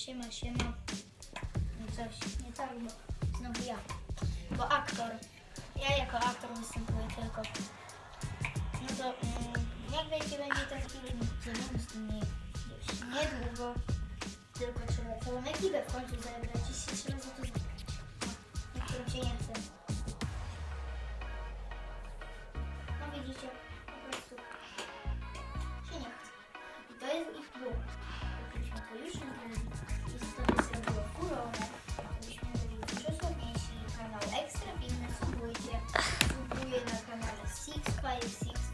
Siema, siema. No coś nie tak, bo znowu ja. Bo aktor. Ja jako aktor występuję tylko. No to mm, jak wiecie, będzie ten film nie, już niedługo. Tylko trzeba całą ekipę w końcu zebrać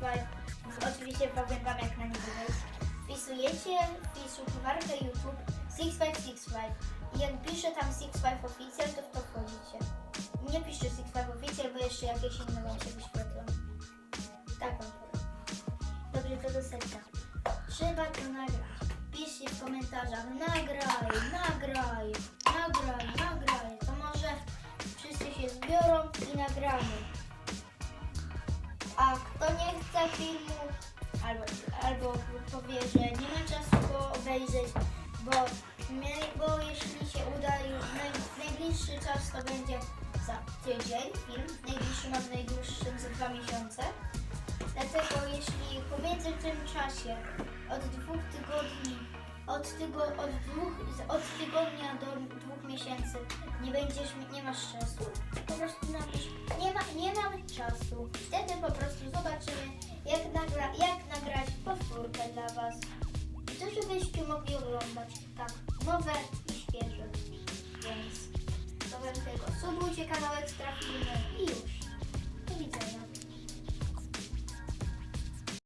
Five. Oczywiście powiem jak na niego wejść. Wpisujecie wyszukiwarkę YouTube Six Five Six Five i jak pisze tam Six Five Official, to w to wchodzicie. Nie piszcie Six Five Official, bo jeszcze jakieś inne wam się wyświetlą. Tak wam. Dobrze, to do serca. Trzeba to nagrać. Piszcie w komentarzach, nagraj, nagraj, nagraj, nagraj. To może wszyscy się zbiorą i nagramy. A kto nie chce filmu, albo, albo powie, że nie ma czasu go obejrzeć, bo, bo jeśli się uda, już naj, najbliższy czas to będzie za tydzień film, w najbliższym, a w najdłuższym za dwa miesiące. Dlatego jeśli pomiędzy tym czasie od dwóch tygodni, od, tygo, od, dwóch, od tygodnia do dwóch miesięcy nie będziesz, nie masz czasu, po prostu napisz, nie, ma, nie mam czasu jak, nagra jak nagrać powtórkę dla Was. I Chcę, żebyście mogli oglądać tak nowe i świeże. Więc zachęcam tego. Subujcie kanał Ekstra Filmy.